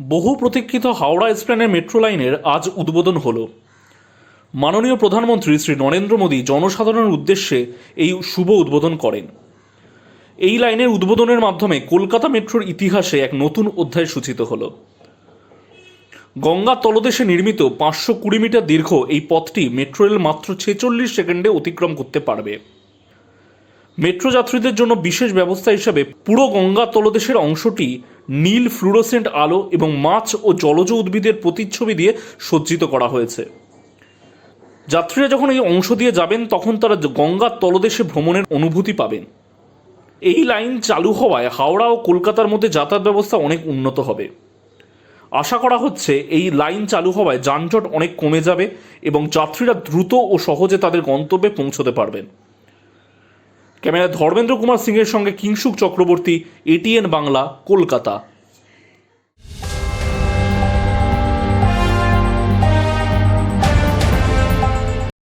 বহু প্রতীক্ষিত হাওড়া এক্সপ্লেনের মেট্রো লাইনের আজ উদ্বোধন হলো। মাননীয় প্রধানমন্ত্রী শ্রী নরেন্দ্র মোদী জনসাধারণের উদ্দেশ্যে এই শুভ উদ্বোধন করেন। এই লাইনের উদ্বোধনের মাধ্যমে কলকাতা মেট্রোর ইতিহাসে এক নতুন অধ্যায় সূচিত হল। গঙ্গা তলদেশে নির্মিত পাঁচশো কুড়ি মিটার দীর্ঘ এই পথটি মেট্রো রেল মাত্র ছেচল্লিশ সেকেন্ডে অতিক্রম করতে পারবে। মেট্রো যাত্রীদের জন্য বিশেষ ব্যবস্থা হিসাবে পুরো গঙ্গা তলদেশের অংশটি নীল ফ্লুরোসেন্ট আলো এবং মাছ ও জলজ উদ্ভিদের প্রতিচ্ছবি দিয়ে সজ্জিত করা হয়েছে। যাত্রীরা যখন এই অংশ দিয়ে যাবেন, তখন তারা গঙ্গার তলদেশে ভ্রমণের অনুভূতি পাবেন। এই লাইন চালু হওয়ায় হাওড়া ও কলকাতার মধ্যে যাতায়াত ব্যবস্থা অনেক উন্নত হবে। আশা করা হচ্ছে এই লাইন চালু হওয়ায় যানজট অনেক কমে যাবে এবং যাত্রীরা দ্রুত ও সহজে তাদের গন্তব্যে পৌঁছতে পারবেন। ক্যামেরা ধর্মেন্দ্র কুমার সিংয়ের সঙ্গে কিংসুক চক্রবর্তী এটিএন বাংলা কলকাতা।